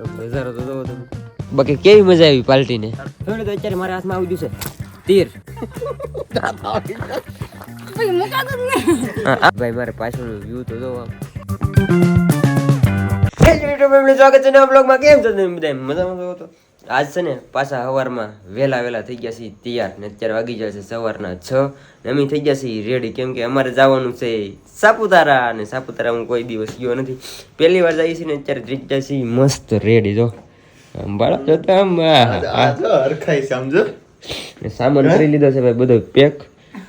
નજારો તો જોવો તમે. બાકી કેવી મજા આવી પાર્ટીને થોડું તો અત્યારે મારા હાથમાં આવી ગયું છે. તીર. ભાઈ મારે પાછળ વ્યૂ તો જોવો સ્વાગત છે નવા બ્લોગમાં કેમ છો તમે બધા? મજામાં છો તો? આજ છે ને પાછા સવારમાં વહેલા વહેલા થઈ ગયા છીએ તૈયાર ને અત્યારે વાગી જાય છે સવારના છ ને અમે થઈ ગયા છીએ રેડી કેમ કે અમારે જવાનું છે સાપુતારા અને સાપુતારામાં કોઈ દિવસ ગયો નથી. પહેલી વાર જઈએ છીએ ને અત્યારે થઈ ગયા છીએ મસ્ત રેડી જો. બાળક જોતા. હરખાઈ સમજો. સામાન કરી લીધો છે ભાઈ બધો પેક.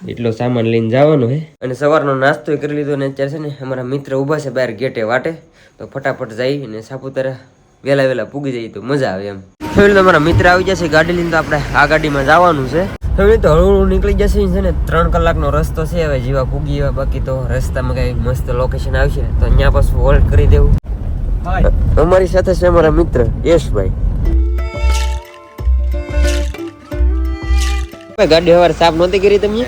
એટલો સામાન લઈને જવાનો હે. અને સવારનો નાસ્તો કરી લીધો ને અત્યારે છે ને અમારા મિત્ર ઊભા છે બહાર ગેટે વાટે. તો ફટાફટ જઈ અને સાપુતારા વહેલા વહેલા પૂગી જઈએ તો મજા આવે એમ. ફેમિલી તમારા મિત્ર આવી જશે ગાડી લઈને તો આપણે આ ગાડીમાં જવાનું છે. ફેમિલી તો હળવું નીકળી જશે છે ને ત્રણ કલાકનો રસ્તો છે હવે જેવા પૂગી એવા બાકી તો રસ્તામાં કઈ મસ્ત લોકેશન આવશે તો અહીંયા પાછું હોલ્ડ કરી દેવું. અમારી સાથે છે અમારા મિત્ર યશભાઈ. ભાઈ, ગાડી હવાર સાફ નહોતી કરી તમે?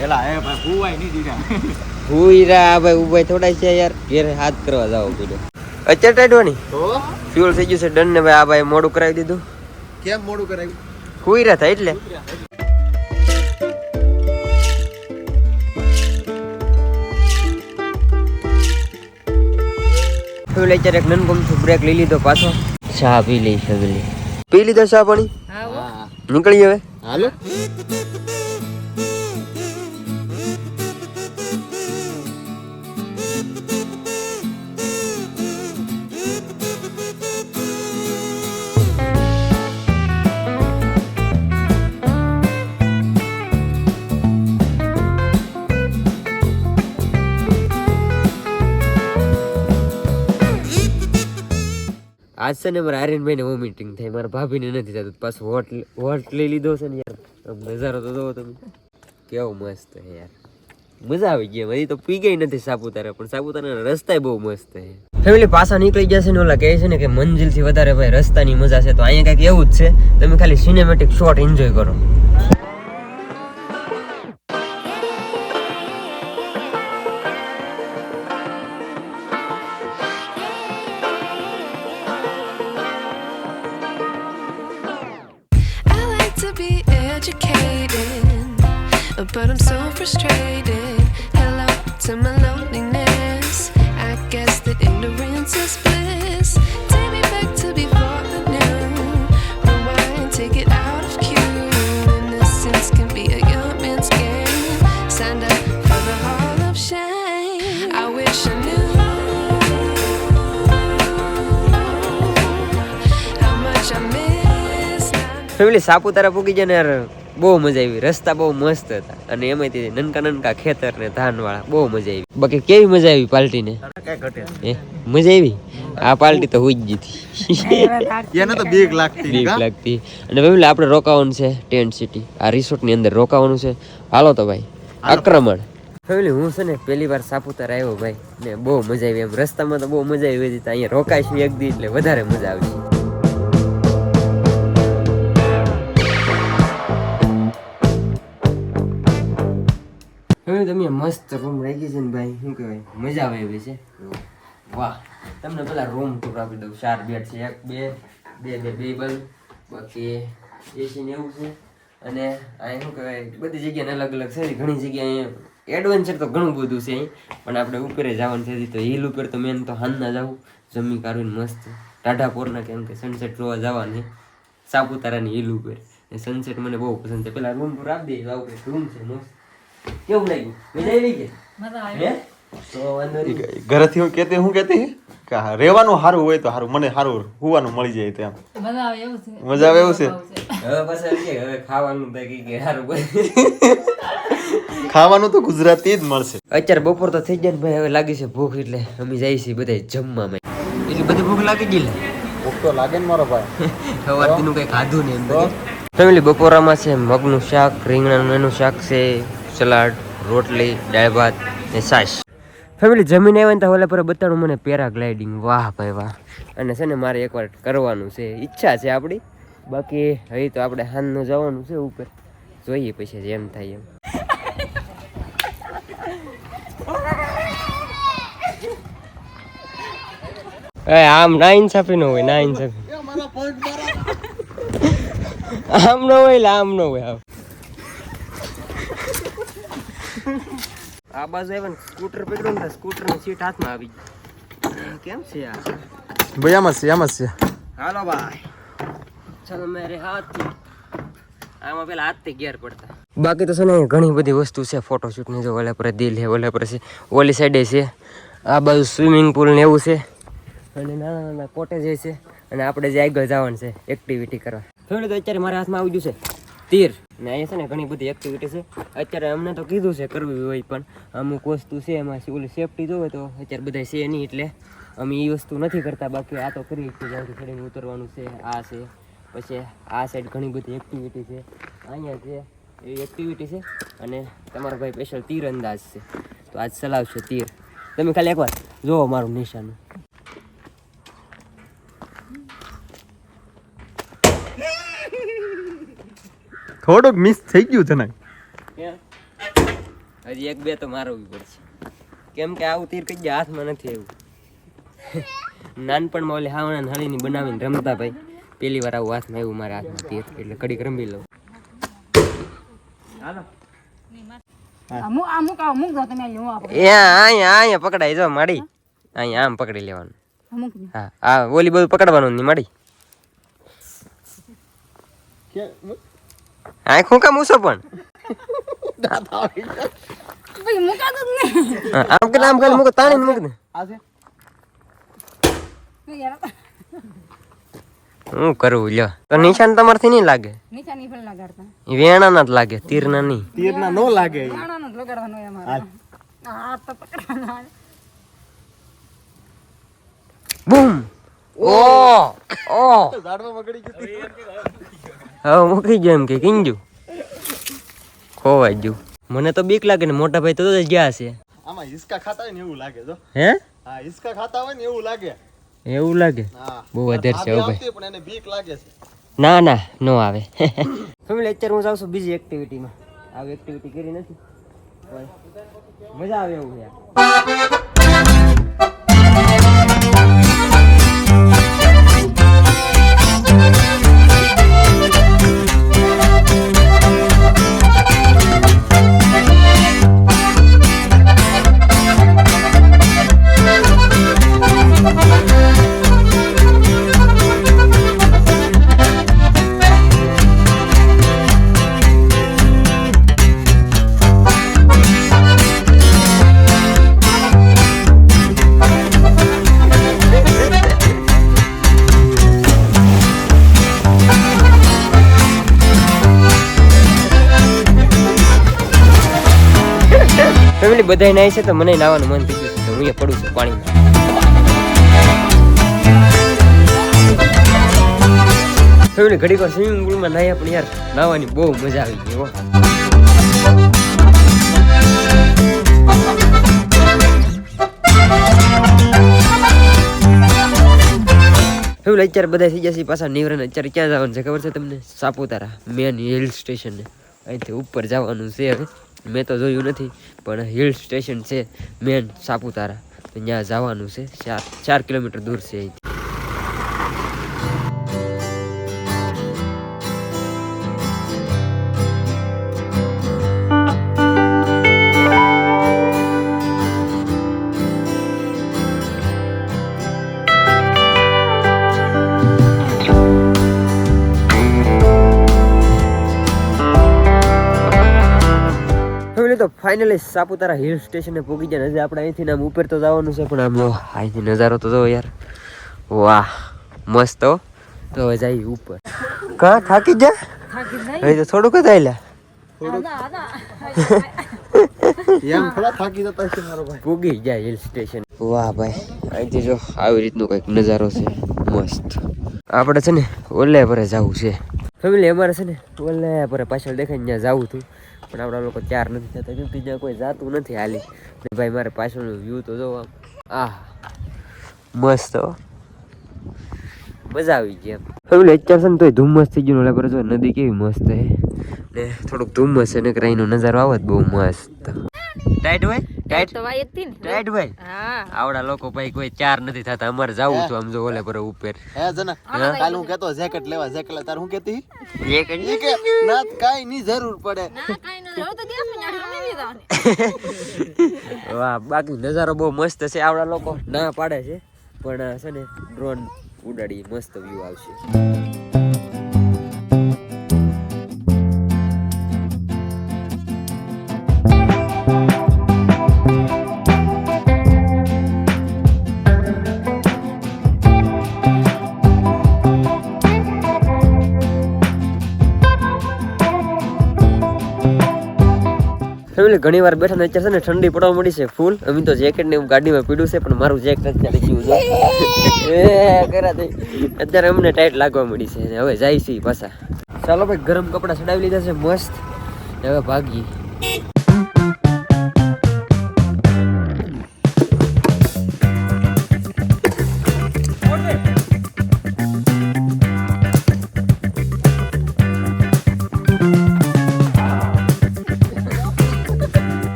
હુઈરા ભાઈ ઉભાઈ થોડા છે યાર. ઘેર હાથ કરવા જાવ પીડો. અત્યારે ટાઈટવાની તો? ફ્યુલ થઈ ગયું છે ડન ને ભાઈ આ ભાઈ મોડું કરાવી દીધું. કેમ મોડું કરાવ્યું હુઈરા થાય એટલે. અત્યારે એક નનકમ બ્રેક લઈ લીધો પાછો. ચા પી લઈ પી લીધો ચા પાણી? નીકળી હવે. હાલો. આજ છે ને મારા આર્યનભાઈ ને વોમિટિંગ થાય. મારા ભાભીને નથી થતું. પાછું હોટ હોટ લઈ લીધો છે ને યાર. નજારો તો જોવો તમે. કેવો મસ્ત છે યાર. મજા આવી ગઈ હજી તો પી ગઈ નથી સાપુતારા, પણ સાપુતારા રસ્તા બહુ મસ્ત છે. ફેમિલી પાછા નીકળી જશે ને ઓલા કહે છે ને કે મંજિલથી વધારે ભાઈ રસ્તાની મજા છે. તો અહીંયા કંઈક એવું જ છે. તમે ખાલી સિનેમેટિક શોટ એન્જોય કરો. Now. સાપુતારા પૂગી જાય ને યાર બહુ મજા આવી. રસ્તા બહુ મસ્ત હતા. અને એમાંથી નનકા નનકા ખેતર ને ધાન વાળા બહુ મજા આવી. બાકી કેવી મજા આવી પાર્ટી ને મજા આવી? આ પાર્ટી તો હુઈ જ ગઈ એને તો બીક લાગતી બીક લાગતી. અને ભાઈ આપણે રોકાવાનું છે ટેન્ટ સિટી. આ રિસોર્ટની અંદર રોકાવાનું છે. હાલો તો ભાઈ આક્રમણ. ફેમિલી હું છે ને પહેલી વાર સાપુતારા આવ્યો ભાઈ. ને બહુ મજા આવી. એમ રસ્તામાં તો બહુ મજા આવી. હતી અહીંયા રોકાઈશું એક દી એટલે વધારે મજા આવશે. હવે તમે મસ્ત રૂમ રાખી છે ને ભાઈ, શું કહેવાય? મજા આવે એવી છે. વાહ, તમને પેલા રૂમ ટૂંક આપી દઉં. ચાર બેડ છે, એક, બે બે બે ટેબલ બાકી એસી ને એવું છે. અને અહીં શું કહેવાય, બધી જગ્યાને અલગ અલગ છે. ઘણી જગ્યાએ એડવેન્ચર તો ઘણું બધું છે અહીં. પણ આપણે ઉપરે જવાનું છે તો હિલ ઉપર, તો મેન તો હાલના જવું જમી કાઢવીને મસ્ત. ટાઢાપોરના કેમ કે સનસેટ જોવા જવાની. સાપુતારાની હિલ ઉપર. સનસેટ મને બહુ પસંદ છે. પેલા રૂમ પર આપી દઈએ આવું રૂમ છે, મસ્ત. કેવું લાગ્યું? મજા આવી ગઈ હે? તો ઘરેથી હું કેતી હું કેતી કે રહેવાનું સારું હોય તો સારું મને સારું હુવાનું મળી જાય તેમ મજા આવે એવું છે. મજા આવે એવું છે? હવે પાછા હવે ખાવાનું તો કે સારું ખાવાનું તો ગુજરાતી જ મળશે. અત્યારે બપોર તો થઈ જાય ને ભાઈ હવે લાગી છે ભૂખ એટલે અમે જઈએ છીએ બધા જમવા માં એટલી બધી ભૂખ લાગી ગઈ ભૂખ તો લાગે ને મારો ભાઈ. સવારથી નું કઈ ખાધું નહીં એમ ફેમિલી બપોરામાં છે મગનું શાક રીંગણાનું એનું શાક છે. સલાડ રોટલી દાળ ભાત ને છાશ. ફેમિલી જમીન આવ્યા ને તો ઓલા પર બતાડું મને પેરાગ્લાઇડિંગ વાહ ભાઈ વાહ. અને છે ને મારે એકવાર કરવાનું છે ઈચ્છા છે આપણી. બાકી હવે તો આપણે હાનનું જવાનું છે ઉપર. જોઈએ પછી જેમ થાય એમ. એ આમ ના ઇન્સાફી ન હોય ના ઇન્સાફી. આમ ન હોય લા આમ ન હોય આ બાજુ આવ્યા ને સ્કૂટર પકડ્યું ને સ્કૂટરની સીટ હાથમાં આવી ગઈ. કેમ છે આ? ભાઈ આમાં છે આમાં છે. હાલો ભાઈ. ચાલો મેરે હાથ આમાં પેલા હાથથી ગેર પડતા. બાકી તો છે ને ઘણી બધી વસ્તુ છે ફોટોશૂટની જો ઓલા પર દિલ છે ઓલા પર છે ઓલી સાઈડે છે. આ બાજુ સ્વિમિંગ પુલ ને એવું છે. અને નાના નાના કોટેજ છે. અને આપણે જે આગળ જવાનું છે એક્ટિવિટી કરવા. થોડું તો અત્યારે મારા હાથમાં આવી ગયું છે. તીર ને અહીંયા છે ને ઘણી બધી એક્ટિવિટી છે. અત્યારે અમને તો કીધું છે કરવી હોય પણ અમુક વસ્તુ છે, એમાં ઓલી સેફટી જોવે તો અત્યારે બધા છે નહીં એટલે અમે એ વસ્તુ નથી કરતા. બાકી આ તો કરી છીએ જ્યાંથી ચડીને ઉતરવાનું છે, આ છે. પછી આ સાઈડ ઘણી બધી એક્ટિવિટી છે. અહીંયા છે એવી એક્ટિવિટી છે અને તમારો ભાઈ સ્પેશિયલ તીર અંદાજ છે. તો આજ ચલાવશે તીર. તમે ખાલી એકવાર જુઓ મારું નિશાન. થોડુંક મિસ થઈ ગયું છે ને. હજી એક બે તો મારવી પડશે. કેમ કે આવું તીર કઈ હાથમાં નથી એવું. નાનપણમાં ઓલી હાવણા હળીની બનાવીને રમતા ભાઈ. પેલી વાર આવું હાથમાં આવ્યું મારા હાથમાં તીર એટલે કડીક રમી લઉં. પકડાય જો માડી. અહીંયા આમ પકડી લેવાનું. હા હા ઓલી બધું પકડવાનું નહીં માડી. આખું કામ ઉસો પણ. ભાઈ હા, આમ કે આમ ખાલી મૂકો તાણીને મૂક ને. હું કરું લ્યો. તો નિશાન તમારથી નહીં લાગે? લગાડતા. જ લાગે નહીં. તીરના નો લાગે જ લગાડવાનું હોય અમારે. આ તો પકડવાના બૂમ! ઓ! ઓ! હવે મૂકી ગયો એમ કે કિંજુ ખોવાઈ ગયું. મને તો બીક લાગે ને મોટા ભાઈ તો જ ગયા છે આમાં હિસકા ખાતા હોય ને એવું લાગે જો. હે? હા હિસકા ખાતા હોય ને એવું લાગે. એવું લાગે? હા. બહુ વધારે છે ભાઈ. પણ એને બીક લાગે છે. ના ના નો આવે. ફેમિલી અત્યારે હું જાઉં છું બીજી એક્ટિવિટીમાં આવી એક્ટિવિટી કરી નથી. મજા આવે એવું છે ફેમિલી બધાય નાય છે તો મને નાવાનું મન થઈ ગયું છે. તો હું અહીંયા પડું છું પાણીમાં. ફેમિલી ઘડીક વાર સ્વિમિંગ પુલમાં નાહ્યા પણ યાર નાવાની બહુ મજા આવી ગઈ હો. ફેમિલી અત્યારે બધા થઈ જશે પાછા નીવરણ અત્યારે ક્યાં જવાનું છે ખબર છે તમને? સાપુતારા મેન હિલ સ્ટેશન અહીંથી ઉપર જવાનું છે હવે. મેં તો જોયું નથી, પણ હિલ સ્ટેશન છે મેન સાપુતારા. ત્યાં જવાનું છે, ચાર ચાર કિલોમીટર દૂર છે અહીંથી. ફાઇનલી સાપુતારા હિલ સ્ટેશને પહોંચી ગયા. હજી આપણે અહીંથી આમ ઉપર તો જવાનું છે પણ આમ અહીંથી નજારો તો જોવો યાર. વાહ મસ્ત હો. તો હવે જાય ઉપર. કા થાકી જા હવે તો થોડુંક જ આયલા. પૂગી જાય હિલ સ્ટેશન વાહ ભાઈ અહીંથી જો આવી રીતનું કંઈક નજારો છે. મસ્ત. આપણે છે ને ઓલે પરે જવું છે. ફેમિલી અમારે છે ને ઓલે પરે પાછળ દેખાય ને ત્યાં જવું હતું. પણ આપણા લોકો ચાર નથી થતા, કેમ બીજા કોઈ જાતું નથી હાલી. ને ભાઈ, મારે પાછળનું વ્યૂ તો જો આમ. આહ, મસ્ત મજા આવી ગઈ એમ. ફેમિલી, અત્યારે છે ને તોય ધુમ્મસ થઈ ગયું. ઓલા પર જો, નદી કેવી મસ્ત હે ને થોડુંક ધુમ્મસ છે ને અહીંનો નજારો આવે બહુ મસ્ત. ટાઈટ હોય? ટાઈટ તો વાય હતી ને. ટાઈટ હોય? હા. આવડા લોકો ભાઈ કોઈ ચાર નથી થતા. અમારે જવું છું આમ જો ઓલે પર ઉપર. હે જના. કાલ હું કેતો જેકેટ લેવા જેકેટ તાર હું કેતી? એક જ કે ના કાઈ ની જરૂર પડે. ના કાઈ ન હવે તો ને આઠ રમી વાહ બાકી નજારો બહુ મસ્ત છે આવડા લોકો. ના પાડે છે પણ છે ને ડ્રોન ઉડાડી મસ્ત વ્યૂ આવશે. ફેમિલી ઘણી વાર બેઠા ને અત્યારે છે ને ઠંડી પડવા મળી છે ફૂલ. અમે તો જેકેટ ને એવું ગાડીમાં પીડ્યું છે પણ મારું જેકેટ અત્યારે ગયું છે અત્યારે અમને ટાઈટ લાગવા મળી છે ને હવે જાય છે પાછા. ચાલો ભાઈ ગરમ કપડાં ચડાવી લીધા છે મસ્ત. હવે ભાગી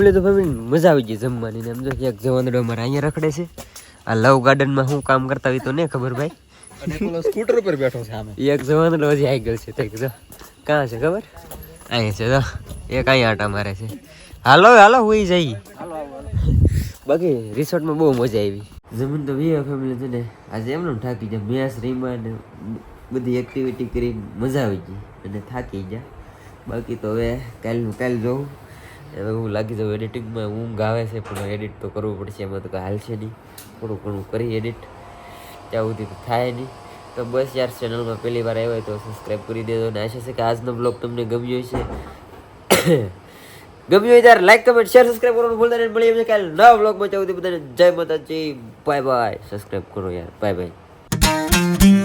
જમી તો ફેમિલી મજા આવી ગઈ જમવાની ને એમ જો એક જવાનડો અમારે અહીંયા રખડે છે. આ લવ ગાર્ડનમાં શું કામ કરતા હોય તો નહીં ખબર ભાઈ? સ્કૂટર ઉપર બેઠો છે આમે એક જવાનડો હજી આવી ગયો છે તે જો. કાં છે ખબર? અહીંયા છે જો. એક અહીંયા આટા મારે છે. હાલો હાલો હુઈ જઈ. બાકી રિસોર્ટમાં બહુ મજા આવી. જમીન તો વીઆ ફેમિલી છે ને. આજે એમનું થાકી ગયા. મેસ રીમાં ને બધી એક્ટિવિટી કરી મજા આવી ગઈ. અને થાકી ગયા. બાકી તો હવે કાલનું કાલ જોઉં. હવે હું લાગી જાઉં એડિટિંગમાં ઊંઘ આવે છે, પણ એડિટ તો કરવું પડશે, એમાં તો કંઈ હાલશે નહીં. થોડું ઘણું કરી એડિટ ત્યાં સુધી તો થાય નહીં. તો બસ યાર ચેનલમાં પહેલી વાર આવ્યો હોય તો સબસ્ક્રાઈબ કરી દેજો અને આશા છે કે આજનો બ્લોગ તમને ગમ્યો હશે. ગમ્યું હોય ત્યારે લાઈક કમેન્ટ શેર સબસ્ક્રાઈબ કરવાનું ભૂલતા નહીં. મળી છે કાલે નવા બ્લોગમાં ચાવું બધાને જય માતાજી. બાય બાય સબસ્ક્રાઈબ કરો યાર. Bye bye